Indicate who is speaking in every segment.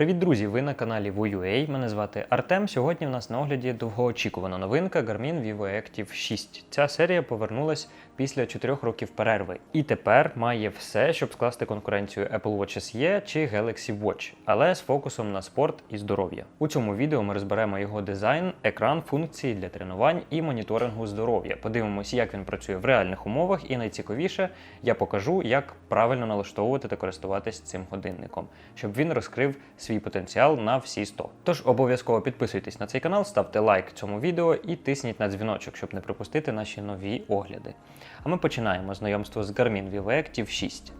Speaker 1: Привіт, друзі! Ви на каналі VoUA. Мене звати Артем. Сьогодні в нас на огляді довгоочікувана новинка Garmin Vivo Active 6. Ця серія повернулась після 4 років перерви і тепер має все, щоб скласти конкуренцію Apple Watch SE чи Galaxy Watch, але з фокусом на спорт і здоров'я. У цьому відео ми розберемо його дизайн, екран, функції для тренувань і моніторингу здоров'я. Подивимося, як він працює в реальних умовах, і найцікавіше, я покажу, як правильно налаштовувати та користуватись цим годинником, щоб він розкрив свій потенціал на всі 100. Тож обов'язково підписуйтесь на цей канал, ставте лайк цьому відео і тисніть на дзвіночок, щоб не пропустити наші нові огляди. А ми починаємо знайомство з Garmin Vivo Active 6.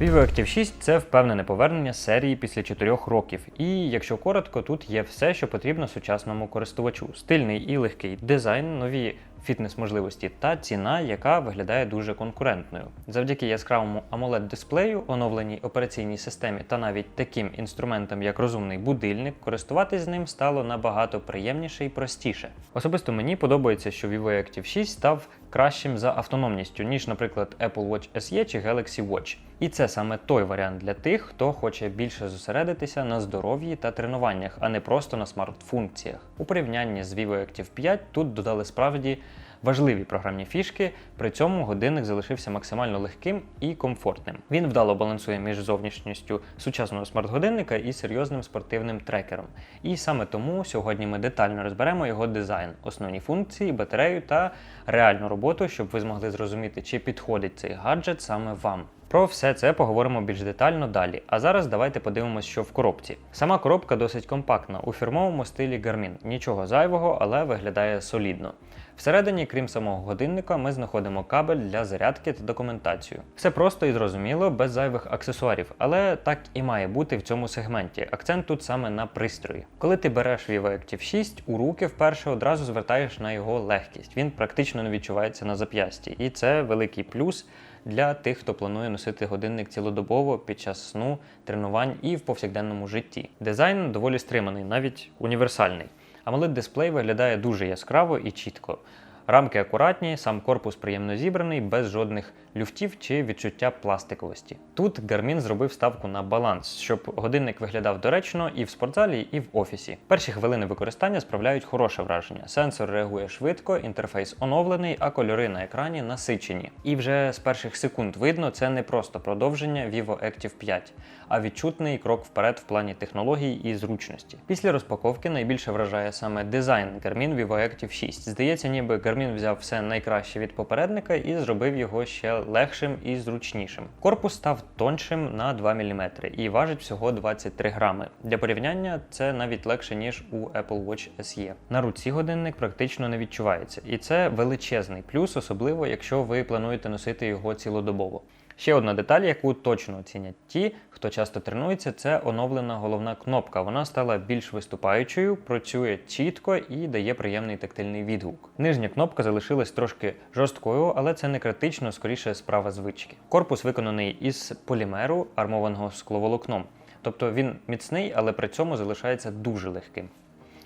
Speaker 1: Vivo Active 6 це впевнене повернення серії після 4 років. І якщо коротко, тут є все, що потрібно сучасному користувачу: стильний і легкий дизайн, нові фітнес-можливості та ціна, яка виглядає дуже конкурентною. Завдяки яскравому amoled дисплею, оновленій операційній системі та навіть таким інструментам, як розумний будильник, користуватись ним стало набагато приємніше і простіше. Особисто мені подобається, що Vivo Active 6 став кращим за автономністю, ніж, наприклад, Apple Watch SE чи Galaxy Watch. І це саме той варіант для тих, хто хоче більше зосередитися на здоров'ї та тренуваннях, а не просто на смарт-функціях. У порівнянні з Vivo Active 5 тут додали справді важливі програмні фішки, при цьому годинник залишився максимально легким і комфортним. Він вдало балансує між зовнішністю сучасного смарт-годинника і серйозним спортивним трекером. І саме тому сьогодні ми детально розберемо його дизайн, основні функції, батарею та реальну роботу, щоб ви змогли зрозуміти, чи підходить цей гаджет саме вам. Про все це поговоримо більш детально далі. А зараз давайте подивимось, що в коробці. Сама коробка досить компактна у фірмовому стилі Garmin. Нічого зайвого, але виглядає солідно. Всередині, крім самого годинника, ми знаходимо кабель для зарядки та документацію. Все просто і зрозуміло, без зайвих аксесуарів, але так і має бути в цьому сегменті. Акцент тут саме на пристрої. Коли ти береш Vivo Active 6 у руки, вперше одразу звертаєш на його легкість. Він практично не відчувається на зап'ясті, і це великий плюс для тих, хто планує носити годинник цілодобово під час сну, тренувань і в повсякденному житті. Дизайн доволі стриманий, навіть універсальний. AMOLED дисплей виглядає дуже яскраво і чітко. Рамки акуратні, сам корпус приємно зібраний, без жодних люфтів чи відчуття пластиковості. Тут Garmin зробив ставку на баланс, щоб годинник виглядав доречно і в спортзалі, і в офісі. Перші хвилини використання справляють хороше враження. Сенсор реагує швидко, інтерфейс оновлений, а кольори на екрані насичені. І вже з перших секунд видно, це не просто продовження Vivo Active 5, а відчутний крок вперед в плані технологій і зручності. Після розпаковки найбільше вражає саме дизайн Garmin Vivo Active 6. Здається, ніби Garmin взяв все найкраще від попередника і зробив його ще легшим і зручнішим. Корпус став тоншим на 2 мм і важить всього 23 грами. Для порівняння це навіть легше, ніж у Apple Watch SE. На руці годинник практично не відчувається, і це величезний плюс, особливо якщо ви плануєте носити його цілодобово. Ще одна деталь, яку точно оцінять ті, хто часто тренується, це оновлена головна кнопка. Вона стала більш виступаючою, працює чітко і дає приємний тактильний відгук. Нижня кнопка залишилась трошки жорсткою, але це не критично, скоріше справа звички. Корпус виконаний із полімеру, армованого скловолокном. Тобто він міцний, але при цьому залишається дуже легким.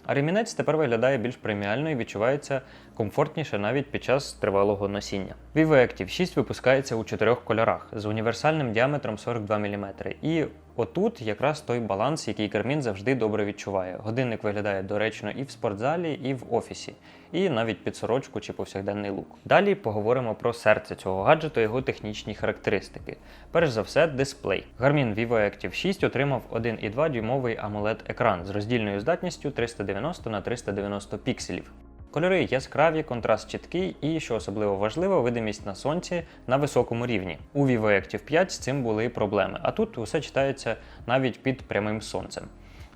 Speaker 1: А ремінець тепер виглядає більш преміально і відчувається комфортніше навіть під час тривалого носіння. Vivo Active 6 випускається у чотирьох кольорах з універсальним діаметром 42 мм. І отут якраз той баланс, який Garmin завжди добре відчуває. Годинник виглядає доречно і в спортзалі, і в офісі, і навіть під сорочку чи повсякденний лук. Далі поговоримо про серце цього гаджету, його технічні характеристики. Перш за все, дисплей. Garmin Vivo Active 6 отримав 1,2 дюймовий amoled екран з роздільною здатністю 390 на 390 пікселів. Кольори яскраві, контраст чіткий і, що особливо важливо, видимість на сонці на високому рівні. У Vivo Active 5 з цим були проблеми, а тут усе читається навіть під прямим сонцем.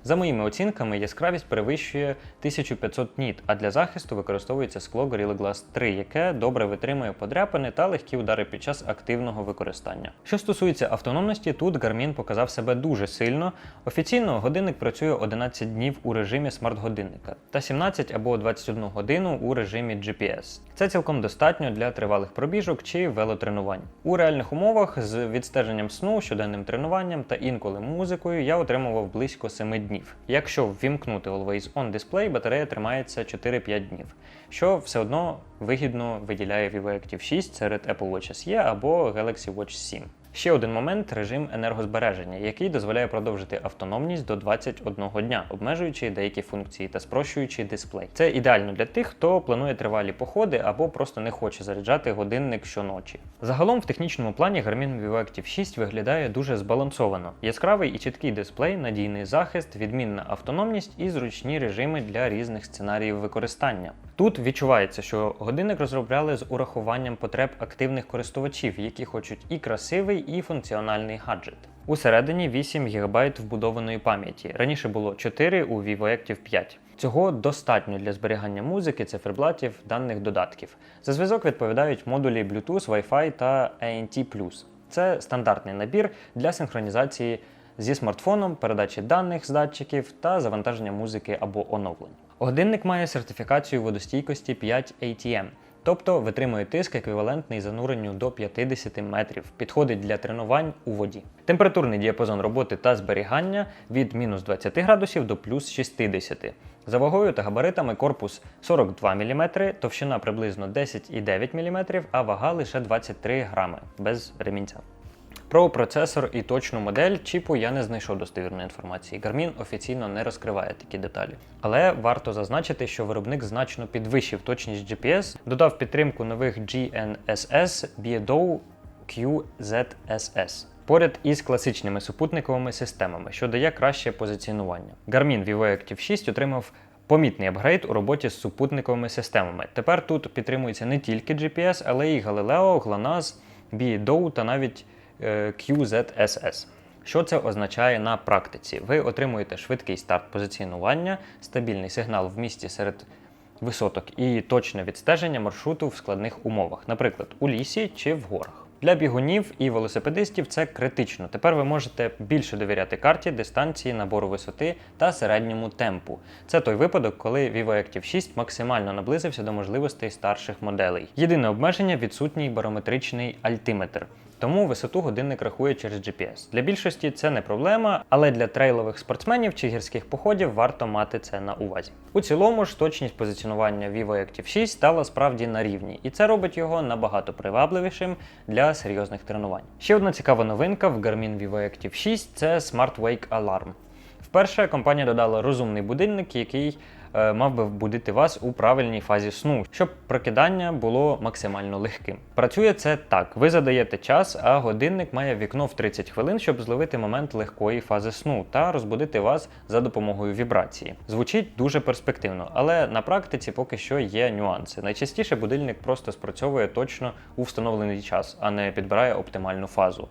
Speaker 1: За моїми оцінками, яскравість перевищує 1500 ніт, а для захисту використовується скло Gorilla Glass 3, яке добре витримує подряпини та легкі удари під час активного використання. Що стосується автономності, тут Garmin показав себе дуже сильно. Офіційно годинник працює 11 днів у режимі смарт-годинника та 17 або 21 годину у режимі GPS. Це цілком достатньо для тривалих пробіжок чи велотренувань. У реальних умовах з відстеженням сну, щоденним тренуванням та інколи музикою я отримував близько 7 днів днів. Якщо ввімкнути Always On Display, батарея тримається 4-5 днів, що все одно вигідно виділяє Vivo Active 6 серед Apple Watch SE або Galaxy Watch 7. Ще один момент режим енергозбереження, який дозволяє продовжити автономність до 21 дня, обмежуючи деякі функції та спрощуючи дисплей. Це ідеально для тих, хто планує тривалі походи або просто не хоче заряджати годинник щоночі. Загалом в технічному плані Garmin Vivo Active 6 виглядає дуже збалансовано. Яскравий і чіткий дисплей, надійний захист, відмінна автономність і зручні режими для різних сценаріїв використання. Тут відчувається, що годинник розробляли з урахуванням потреб активних користувачів, які хочуть і красивий, і функціональний гаджет. Усередині 8 ГБ вбудованої пам'яті. Раніше було 4 у Vivo Active 5. Цього достатньо для зберігання музики, циферблатів, даних додатків. За зв'язок відповідають модулі Bluetooth, Wi-Fi та ANT+. Це стандартний набір для синхронізації зі смартфоном, передачі даних з датчиків та завантаження музики або оновлень. Годинник має сертифікацію водостійкості 5 ATM, тобто витримує тиск еквівалентний зануренню до 50 метрів, підходить для тренувань у воді. Температурний діапазон роботи та зберігання від мінус 20 градусів до плюс 60. За вагою та габаритами корпус 42 мм, товщина приблизно 10,9 мм, а вага лише 23 грами без ремінця. Про процесор і точну модель чіпу я не знайшов достовірної інформації. Garmin офіційно не розкриває такі деталі. Але варто зазначити, що виробник значно підвищив точність GPS, додав підтримку нових GNSS Biedow QZSS. Поряд із класичними супутниковими системами, що дає краще позиціонування. Garmin Vivo Active 6 отримав помітний апгрейд у роботі з супутниковими системами. Тепер тут підтримується не тільки GPS, але й Galileo, GLONASS, BDO та навіть QZSS. Що це означає на практиці? Ви отримуєте швидкий старт позиціонування, стабільний сигнал в місті серед висоток і точне відстеження маршруту в складних умовах, наприклад, у лісі чи в горах. Для бігунів і велосипедистів це критично. Тепер ви можете більше довіряти карті, дистанції, набору висоти та середньому темпу. Це той випадок, коли Vivo Active 6 максимально наблизився до можливостей старших моделей. Єдине обмеження відсутній барометричний альтиметр. Тому висоту годинник рахує через GPS. Для більшості це не проблема, але для трейлових спортсменів чи гірських походів варто мати це на увазі. У цілому ж точність позиціонування Vivo Active 6 стала справді на рівні, і це робить його набагато привабливішим для серйозних тренувань. Ще одна цікава новинка в Garmin Vivo Active 6 це Smart Wake Alarm. Вперше компанія додала розумний будильник, який мав би вбудити вас у правильній фазі сну, щоб прокидання було максимально легким. Працює це так: ви задаєте час, а годинник має вікно в 30 хвилин, щоб зловити момент легкої фази сну та розбудити вас за допомогою вібрації. Звучить дуже перспективно, але на практиці поки що є нюанси. Найчастіше будильник просто спрацьовує точно у встановлений час, а не підбирає оптимальну фазу.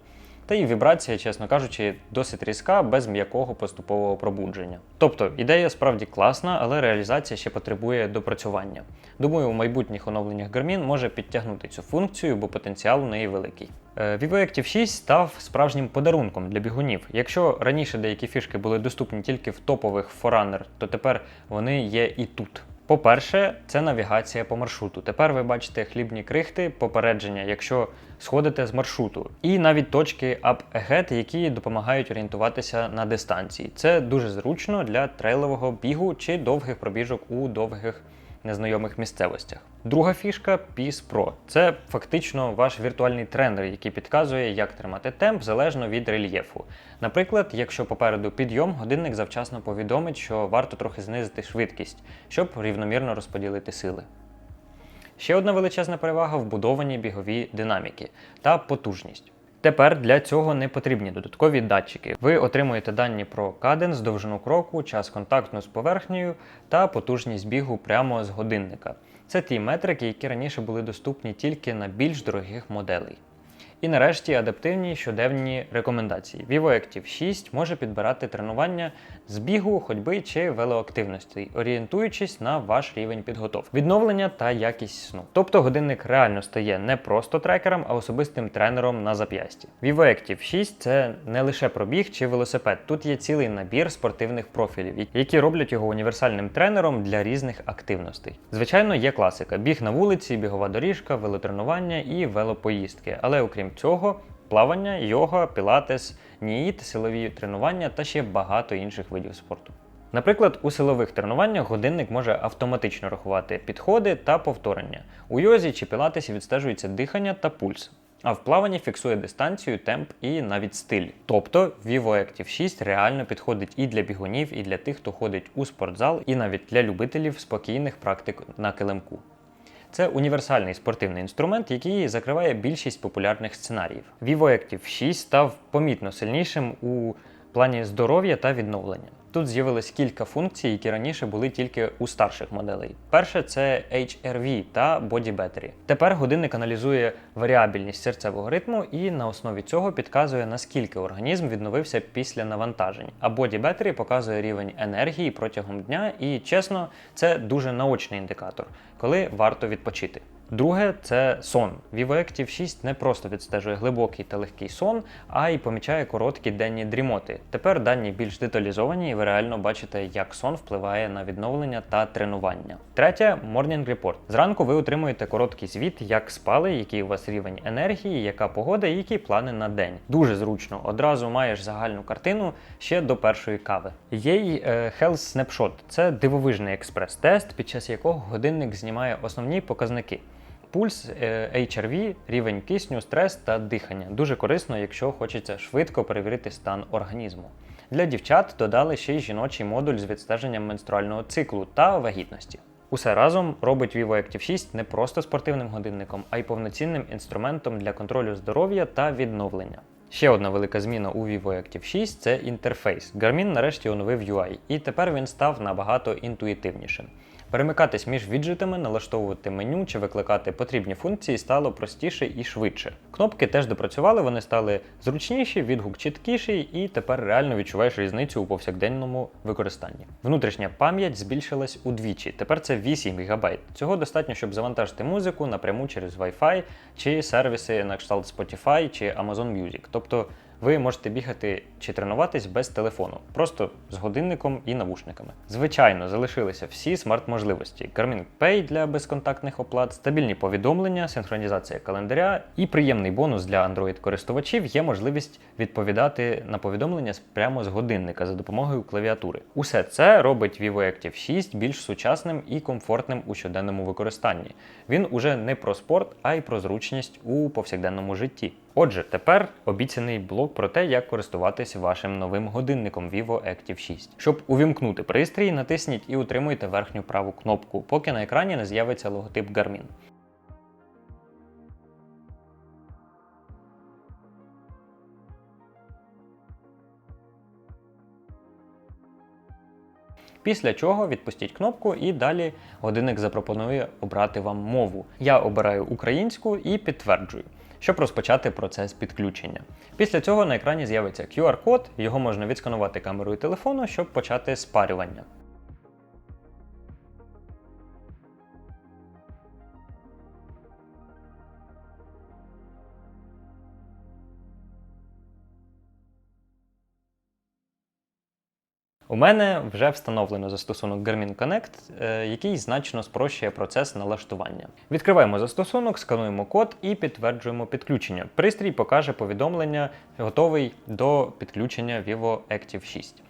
Speaker 1: Та і вібрація, чесно кажучи, досить різка, без м'якого поступового пробудження. Тобто ідея справді класна, але реалізація ще потребує допрацювання. Думаю, у майбутніх оновленнях Garmin може підтягнути цю функцію, бо потенціал у неї великий. Е, Vivo Active 6 став справжнім подарунком для бігунів. Якщо раніше деякі фішки були доступні тільки в топових Forerunner, то тепер вони є і тут. По-перше, це навігація по маршруту. Тепер ви бачите хлібні крихти, попередження, якщо сходите з маршруту, і навіть точки Up Ahead, які допомагають орієнтуватися на дистанції. Це дуже зручно для трейлового бігу чи довгих пробіжок у довгих незнайомих місцевостях. Друга фішка Peace Pro. Це фактично ваш віртуальний тренер, який підказує, як тримати темп залежно від рельєфу. Наприклад, якщо попереду підйом, годинник завчасно повідомить, що варто трохи знизити швидкість, щоб рівномірно розподілити сили. Ще одна величезна перевага вбудовані бігові динаміки та потужність. Тепер для цього не потрібні додаткові датчики. Ви отримуєте дані про каденс, довжину кроку, час контакту з поверхнею та потужність бігу прямо з годинника. Це ті метрики, які раніше були доступні тільки на більш дорогих моделей. І нарешті адаптивні щоденні рекомендації. Vivo Active 6 може підбирати тренування з бігу, ходьби чи велоактивності, орієнтуючись на ваш рівень підготовки, відновлення та якість сну. Тобто годинник реально стає не просто трекером, а особистим тренером на зап'ясті. Vivo Active 6 це не лише пробіг чи велосипед. Тут є цілий набір спортивних профілів, які роблять його універсальним тренером для різних активностей. Звичайно, є класика: біг на вулиці, бігова доріжка, велотренування і велопоїздки. Але окрім цього, плавання, йога, пілатес, ніїт, силові тренування та ще багато інших видів спорту. Наприклад, у силових тренуваннях годинник може автоматично рахувати підходи та повторення. У йозі чи пілатесі відстежується дихання та пульс. А в плаванні фіксує дистанцію, темп і навіть стиль. Тобто Vivo Active 6 реально підходить і для бігунів, і для тих, хто ходить у спортзал, і навіть для любителів спокійних практик на килимку. Це універсальний спортивний інструмент, який закриває більшість популярних сценаріїв. Vivo Active 6 став помітно сильнішим у плані здоров'я та відновлення. Тут з'явилось кілька функцій, які раніше були тільки у старших моделей. Перше це HRV та Body Battery. Тепер годинник аналізує варіабільність серцевого ритму і на основі цього підказує, наскільки організм відновився після навантажень. А Body Battery показує рівень енергії протягом дня, і чесно, це дуже наочний індикатор, коли варто відпочити. Друге це сон. Vivo Active 6 не просто відстежує глибокий та легкий сон, а й помічає короткі денні дрімоти. Тепер дані більш деталізовані, і ви реально бачите, як сон впливає на відновлення та тренування. Третє Morning Report. Зранку ви отримуєте короткий звіт, як спали, який у вас рівень енергії, яка погода і які плани на день. Дуже зручно. Одразу маєш загальну картину ще до першої кави. Є й е, Health Snapshot. Це дивовижний експрес-тест, під час якого годинник знімає основні показники. Пульс, е, HRV, рівень кисню, стрес та дихання. Дуже корисно, якщо хочеться швидко перевірити стан організму. Для дівчат додали ще й жіночий модуль з відстеженням менструального циклу та вагітності. Усе разом робить Vivo Active 6 не просто спортивним годинником, а й повноцінним інструментом для контролю здоров'я та відновлення. Ще одна велика зміна у Vivo Active 6 це інтерфейс. Garmin нарешті оновив UI, і тепер він став набагато інтуїтивнішим. Перемикатись між віджитами, налаштовувати меню чи викликати потрібні функції стало простіше і швидше. Кнопки теж допрацювали, вони стали зручніші, відгук чіткіший, і тепер реально відчуваєш різницю у повсякденному використанні. Внутрішня пам'ять збільшилась удвічі. Тепер це 8 ГБ. Цього достатньо, щоб завантажити музику напряму через Wi-Fi чи сервіси на кшталт Spotify чи Amazon Music. Тобто ви можете бігати чи тренуватись без телефону, просто з годинником і навушниками. Звичайно, залишилися всі смарт-можливості: Garmin Pay для безконтактних оплат, стабільні повідомлення, синхронізація календаря і приємний бонус для Android-користувачів є можливість відповідати на повідомлення прямо з годинника за допомогою клавіатури. Усе це робить Vivo Active 6 більш сучасним і комфортним у щоденному використанні. Він уже не про спорт, а й про зручність у повсякденному житті. Отже, тепер обіцяний блок про те, як користуватись вашим новим годинником Vivo Active 6. Щоб увімкнути пристрій, натисніть і утримуйте верхню праву кнопку, поки на екрані не з'явиться логотип Garmin. Після чого відпустіть кнопку і далі годинник запропонує обрати вам мову. Я обираю українську і підтверджую щоб розпочати процес підключення. Після цього на екрані з'явиться QR-код, його можна відсканувати камерою телефону, щоб почати спарювання. У мене вже встановлено застосунок Garmin Connect, е, який значно спрощує процес налаштування. Відкриваємо застосунок, скануємо код і підтверджуємо підключення. Пристрій покаже повідомлення, готовий до підключення Vivo Active 6.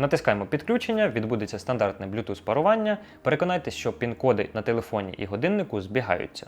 Speaker 1: Натискаємо підключення, відбудеться стандартне Bluetooth парування. Переконайтеся, що пін-коди на телефоні і годиннику збігаються.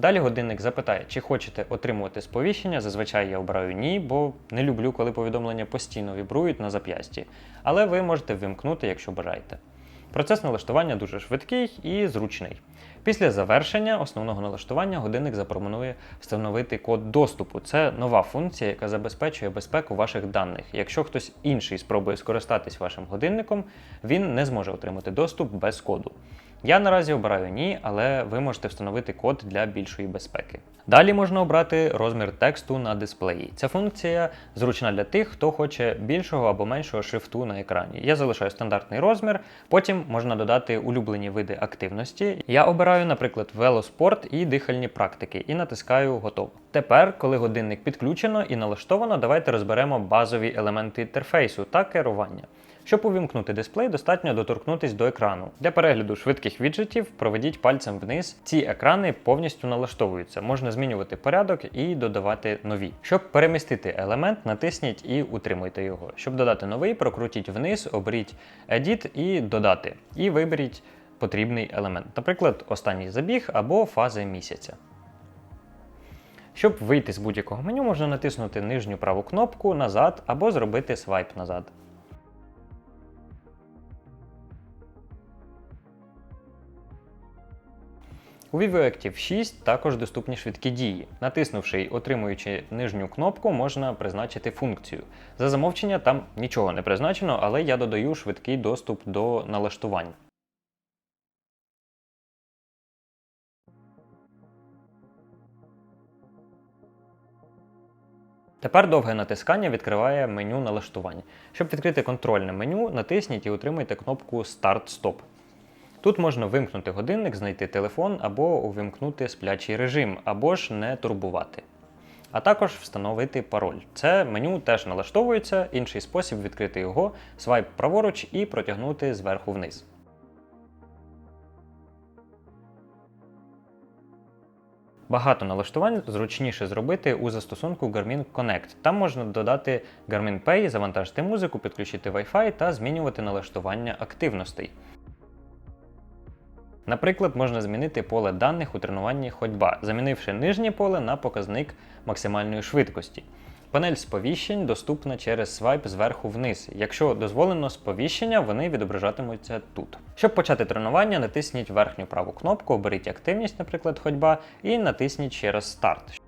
Speaker 1: Далі годинник запитає, чи хочете отримувати сповіщення. Зазвичай я обираю ні, бо не люблю, коли повідомлення постійно вібрують на зап'ясті. Але ви можете вимкнути, якщо бажаєте. Процес налаштування дуже швидкий і зручний. Після завершення основного налаштування годинник запропонує встановити код доступу. Це нова функція, яка забезпечує безпеку ваших даних. Якщо хтось інший спробує скористатись вашим годинником, він не зможе отримати доступ без коду. Я наразі обираю ні, але ви можете встановити код для більшої безпеки. Далі можна обрати розмір тексту на дисплеї. Ця функція зручна для тих, хто хоче більшого або меншого шрифту на екрані. Я залишаю стандартний розмір, потім можна додати улюблені види активності. Я обираю, наприклад, велоспорт і дихальні практики і натискаю готово. Тепер, коли годинник підключено і налаштовано, давайте розберемо базові елементи інтерфейсу та керування. Щоб увімкнути дисплей, достатньо доторкнутися до екрану. Для перегляду швидких віджитів проведіть пальцем вниз. Ці екрани повністю налаштовуються. Можна змінювати порядок і додавати нові. Щоб перемістити елемент, натисніть і утримуйте його. Щоб додати новий, прокрутіть вниз, оберіть Edit і додати. І виберіть потрібний елемент, наприклад, останній забіг або фази місяця. Щоб вийти з будь-якого меню, можна натиснути нижню праву кнопку назад або зробити свайп назад. У VivoActive 6 також доступні швидкі дії. Натиснувши і отримуючи нижню кнопку, можна призначити функцію. За замовчення там нічого не призначено, але я додаю швидкий доступ до налаштувань. Тепер довге натискання відкриває меню налаштувань. Щоб відкрити контрольне меню, натисніть і утримуйте кнопку Старт-Стоп. Тут можна вимкнути годинник, знайти телефон або увімкнути сплячий режим, або ж не турбувати. А також встановити пароль. Це меню теж налаштовується, інший спосіб відкрити його свайп праворуч і протягнути зверху вниз. Багато налаштувань зручніше зробити у застосунку Garmin Connect. Там можна додати Garmin Pay, завантажити музику, підключити Wi-Fi та змінювати налаштування активностей. Наприклад, можна змінити поле даних у тренуванні ходьба, замінивши нижнє поле на показник максимальної швидкості. Панель сповіщень доступна через свайп зверху вниз. Якщо дозволено сповіщення, вони відображатимуться тут. Щоб почати тренування, натисніть верхню праву кнопку, оберіть активність, наприклад, ходьба, і натисніть ще раз старт.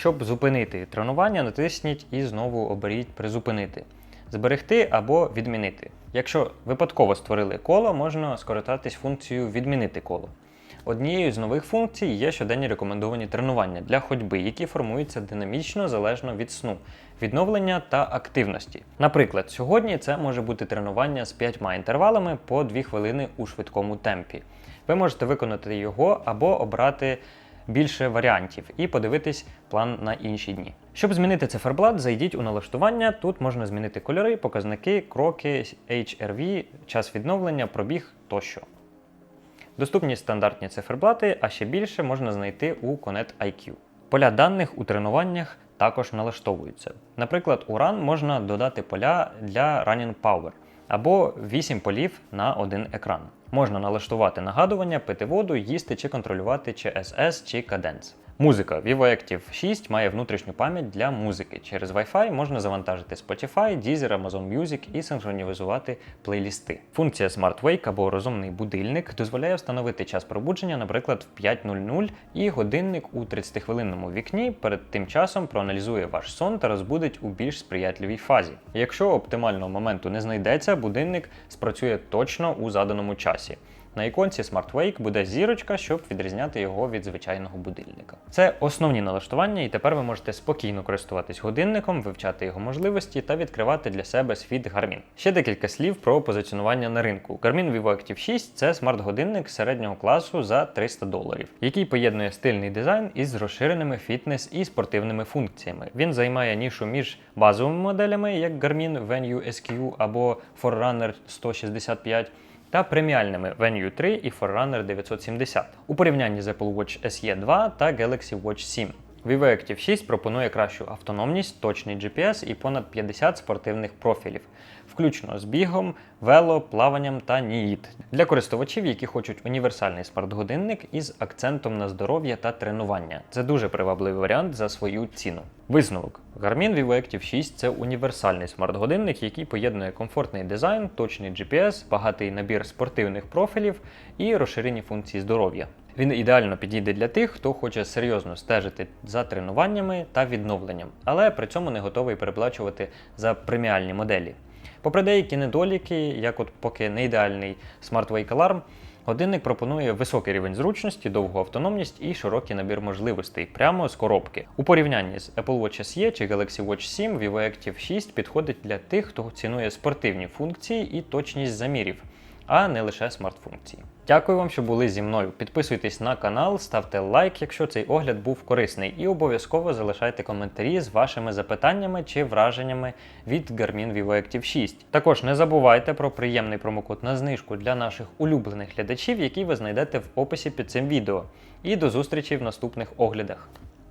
Speaker 1: Щоб зупинити тренування, натисніть і знову оберіть Призупинити. Зберегти або відмінити. Якщо випадково створили коло, можна скористатись функцією Відмінити коло. Однією з нових функцій є щоденні рекомендовані тренування для ходьби, які формуються динамічно залежно від сну, відновлення та активності. Наприклад, сьогодні це може бути тренування з п'ятьма інтервалами по 2 хвилини у швидкому темпі. Ви можете виконати його або обрати більше варіантів і подивитись план на інші дні. Щоб змінити циферблат, зайдіть у налаштування. Тут можна змінити кольори, показники, кроки, HRV, час відновлення, пробіг тощо. Доступні стандартні циферблати, а ще більше можна знайти у Connect IQ. Поля даних у тренуваннях також налаштовуються. Наприклад, у Run можна додати поля для Running Power або 8 полів на один екран. Можна налаштувати нагадування, пити воду, їсти чи контролювати чи SS, чи Cadence. Музика VivoActive 6 має внутрішню пам'ять для музики. Через Wi-Fi можна завантажити Spotify, Deezer, Amazon Music і синхронізувати плейлісти. Функція Smart Wake або розумний будильник дозволяє встановити час пробудження, наприклад, в 5.00, і годинник у 30-хвилинному вікні перед тим часом проаналізує ваш сон та розбудить у більш сприятливій фазі. Якщо оптимального моменту не знайдеться, будильник спрацює точно у заданому часі. На іконці Smart Wake буде зірочка, щоб відрізняти його від звичайного будильника. Це основні налаштування, і тепер ви можете спокійно користуватись годинником, вивчати його можливості та відкривати для себе світ Garmin. Ще декілька слів про позиціонування на ринку. Garmin Vivo Active 6 це смарт-годинник середнього класу за 300 доларів, який поєднує стильний дизайн із розширеними фітнес і спортивними функціями. Він займає нішу між базовими моделями, як Garmin Venue SQ або Forerunner 165, та преміальними Venue 3 і Forerunner 970 у порівнянні з Apple Watch SE 2 та Galaxy Watch 7. Vivo Active 6 пропонує кращу автономність, точний GPS і понад 50 спортивних профілів, включно з бігом, вело, плаванням та ніїт. Для користувачів, які хочуть універсальний смарт-годинник із акцентом на здоров'я та тренування. Це дуже привабливий варіант за свою ціну. Висновок: Garmin Vivo Active 6 це універсальний смарт-годинник, який поєднує комфортний дизайн, точний GPS, багатий набір спортивних профілів і розширені функції здоров'я. Він ідеально підійде для тих, хто хоче серйозно стежити за тренуваннями та відновленням, але при цьому не готовий переплачувати за преміальні моделі. Попри деякі недоліки, як от поки не ідеальний Smart Wake Alarm, годинник пропонує високий рівень зручності, довгу автономність і широкий набір можливостей прямо з коробки. У порівнянні з Apple Watch SE чи Galaxy Watch 7 Vivo Active 6 підходить для тих, хто цінує спортивні функції і точність замірів, а не лише смарт-функції. Дякую вам, що були зі мною. Підписуйтесь на канал, ставте лайк, якщо цей огляд був корисний, і обов'язково залишайте коментарі з вашими запитаннями чи враженнями від Garmin Vivo Active 6. Також не забувайте про приємний промокод на знижку для наших улюблених глядачів, який ви знайдете в описі під цим відео. І до зустрічі в наступних оглядах.